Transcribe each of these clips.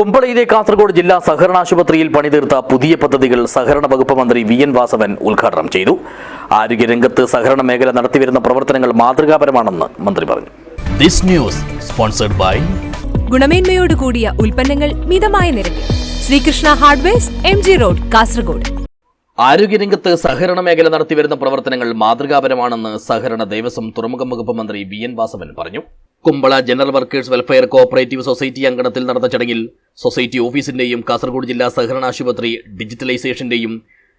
കുമ്പളയിലെ കാസർഗോഡ് ജില്ലാ സഹകരണ ആശുപത്രിയിൽ പണിതീർത്ത പുതിയ പദ്ധതികൾ സഹകരണ വകുപ്പ് മന്ത്രി വി എൻ വാസവൻ ഉദ്ഘാടനം ചെയ്തു. ആരോഗ്യരംഗത്ത് സഹകരണ മേഖല നടത്തിവരുന്ന പ്രവർത്തനങ്ങൾ മാതൃകാപരമാണെന്ന് മന്ത്രി പറഞ്ഞു. ദിസ് ന്യൂസ് സ്പോൺസർഡ് ബൈ ഗുണമേന്മയോട് കൂടിയ ഉൽപ്പന്നങ്ങൾ മിതമായ നിരക്കിൽ. Shrikrishna hardwares M G road Kasaragod. ആരോഗ്യരംഗത്ത് സഹകരണ മേഖല നടത്തിവരുന്ന പ്രവർത്തനങ്ങൾ മാതൃകാപരമാണെന്ന് സഹകരണ ദേവസ്വം തുറമുഖം വകുപ്പ് മന്ത്രി വി എൻ വാസവൻ പറഞ്ഞു. Kumbla general workers welfare cooperative society അങ്കണത്തിൽ നടന്ന ചടങ്ങിൽ സൊസൈറ്റി ഓഫീസിന്റെയും കാസർഗോഡ് ജില്ലാ സഹകരണ ആശുപത്രി ഡിജിറ്റലൈസേഷന്റെയും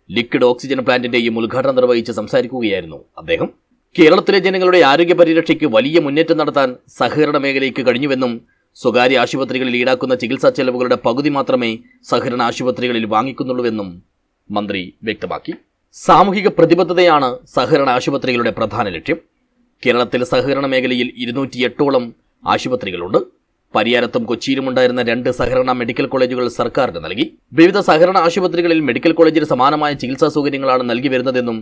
ലിക്വിഡ് ഓക്സിജൻ പ്ലാന്റിന്റെയും ഉദ്ഘാടനം നിർവഹിച്ച് സംസാരിക്കുകയായിരുന്നു അദ്ദേഹം. കേരളത്തിലെ ജനങ്ങളുടെ ആരോഗ്യ പരിരക്ഷയ്ക്ക് വലിയ മുന്നേറ്റം നടത്താൻ സഹകരണ മേഖലയ്ക്ക് കഴിഞ്ഞുവെന്നും സ്വകാര്യ ആശുപത്രികളിൽ ഈടാക്കുന്ന ചികിത്സാ ചെലവുകളുടെ പകുതി മാത്രമേ സഹകരണ ആശുപത്രികളിൽ വാങ്ങിക്കുന്നുള്ളൂവെന്നും മന്ത്രി വ്യക്തമാക്കി. സാമൂഹിക പ്രതിബദ്ധതയാണ് സഹകരണ ആശുപത്രികളുടെ പ്രധാന ലക്ഷ്യം. കേരളത്തിൽ സഹകരണ മേഖലയിൽ ഇരുന്നൂറ്റിയെട്ടോളം ആശുപത്രികളുണ്ട്. പരിയാരത്തും കൊച്ചിയിലുമുണ്ടായിരുന്ന രണ്ട് സഹകരണ മെഡിക്കൽ കോളേജുകൾ സർക്കാരിന് നൽകി. വിവിധ സഹകരണ ആശുപത്രികളിൽ മെഡിക്കൽ കോളേജിന് സമാനമായ ചികിത്സാ സൗകര്യങ്ങളാണ് നൽകി വരുന്നതെന്നും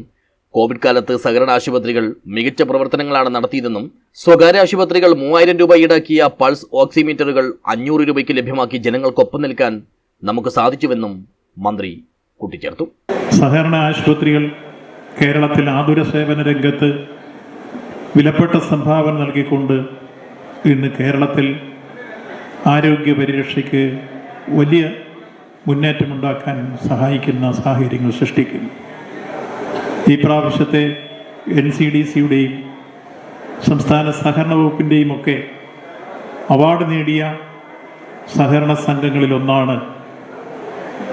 കോവിഡ് കാലത്ത് സഹകരണ ആശുപത്രികൾ മികച്ച പ്രവർത്തനങ്ങളാണ് നടത്തിയതെന്നും സ്വകാര്യ ആശുപത്രികൾ മൂവായിരം രൂപ ഈടാക്കിയ പൾസ് ഓക്സിമീറ്ററുകൾ അഞ്ഞൂറ് രൂപയ്ക്ക് ലഭ്യമാക്കി ജനങ്ങൾക്കൊപ്പം നിൽക്കാൻ നമുക്ക് സാധിച്ചുവെന്നും മന്ത്രി കൂട്ടിച്ചേർത്തു. സഹകരണ ആശുപത്രികൾ കേരളത്തിൽ ആതുര സേവന രംഗത്ത് വിലപ്പെട്ട സംഭാവന നൽകിക്കൊണ്ട് ഇന്ന് കേരളത്തിൽ ആരോഗ്യ പരിരക്ഷയ്ക്ക് വലിയ മുന്നേറ്റമുണ്ടാക്കാൻ സഹായിക്കുന്ന സാഹചര്യങ്ങൾ സൃഷ്ടിക്കും ഈ പ്രാവശ്യത്തെ എൻ സി ഡി സിയുടെയും സംസ്ഥാന സഹകരണ വകുപ്പിന്റെയും ഒക്കെ അവാർഡ് നേടിയ സഹകരണ സംഘങ്ങളിലൊന്നാണ്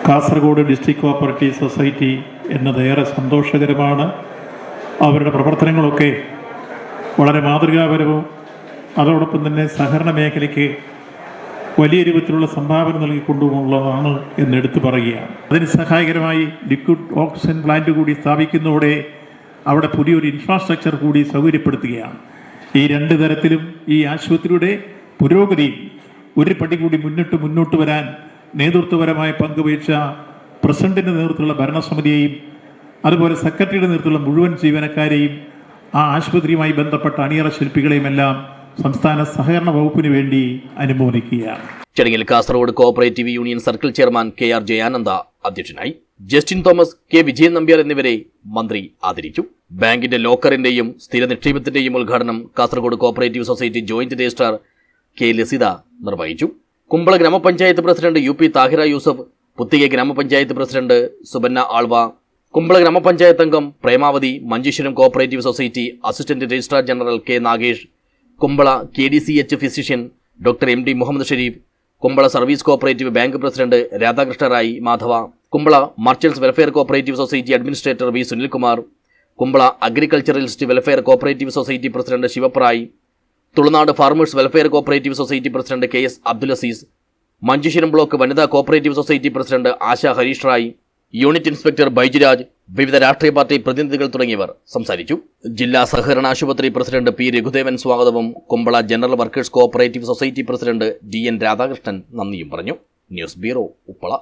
കാസർഗോഡ് ഡിസ്ട്രിക്ട് കോപ്പറേറ്റീവ് സൊസൈറ്റി എന്നത് ഏറെ സന്തോഷകരമാണ്. അവരുടെ പ്രവർത്തനങ്ങളൊക്കെ വളരെ മാതൃകാപരവും അതോടൊപ്പം തന്നെ സഹകരണ മേഖലയ്ക്ക് വലിയ രൂപത്തിലുള്ള സംഭാവന നൽകിക്കൊണ്ടുമുള്ളതാണ് എന്നെടുത്തു പറയുകയാണ്. അതിന് സഹായകരമായി ലിക്വിഡ് ഓക്സിജൻ പ്ലാന്റ് കൂടി സ്ഥാപിക്കുന്നതോടെ അവിടെ പുതിയൊരു ഇൻഫ്രാസ്ട്രക്ചർ കൂടി സൗകര്യപ്പെടുത്തുകയാണ്. ഈ രണ്ട് തരത്തിലും ഈ ആശുപത്രിയുടെ പുരോഗതി ഒരു പടി കൂടി മുന്നിട്ട് മുന്നോട്ട് വരാൻ നേതൃത്വപരമായ പങ്കുവഹിച്ച പ്രസിഡന്റിന്റെ നേതൃത്വത്തിലുള്ള ഭരണസമിതിയെയും അതുപോലെ സെക്രട്ടറിയുടെ നേതൃത്വത്തിലുള്ള മുഴുവൻ ജീവനക്കാരെയും ആ ആശുപത്രിയുമായി ബന്ധപ്പെട്ട അണിയറ ശില്പികളെയും എല്ലാം സംസ്ഥാന സഹകരണ വകുപ്പിന് വേണ്ടി അനുമോദിക്കുകയാണ്. ചടങ്ങിൽ Kasaragod cooperative union circle chairman K R Jayananda അധ്യക്ഷനായി Justin Thomas K Vijayan Nambiar എന്നിവരെ മന്ത്രി ആദരിച്ചു. ബാങ്കിന്റെ ലോക്കറിന്റെയും സ്ഥിര നിക്ഷേപത്തിന്റെയും ഉദ്ഘാടനം Kasaragod cooperative society joint registrar K Lasitha നിർവഹിച്ചു. കുമ്പള ഗ്രാമപഞ്ചായത്ത് president U P Tahira Yusuf Puthige ഗ്രാമപഞ്ചായത്ത് പ്രസിഡന്റ് സുബന്ന ആൾവ കുമ്പള ഗ്രാമപഞ്ചായത്ത് അംഗം Premavathi Manjeshwaram cooperative society assistant registrar general K Nagesh Kumbla K D C H physician doctor M D Muhammad Sharif Kumbla service cooperative bank president Radhakrishna Rai Madhava Kumbla merchants welfare cooperative society administrator V Sunilkumar Kumbla agriculturalist welfare cooperative society president Shivaprai Tulunad farmers welfare cooperative society president K S Abdul Aziz Manjeshwaram block വനിതാ cooperative society president Asha Harish Rai unit inspector Baijuraj വിവിധ രാഷ്ട്രീയ party പ്രതിനിധികൾ തുടങ്ങിയവർ സംസാരിച്ചു. ജില്ലാ സഹകരണ ആശുപത്രി president P Raghudevan സ്വാഗതവും Kumbla general workers cooperative society president D N Radhakrishnan നന്ദിയും പറഞ്ഞു. News bureau Uppala.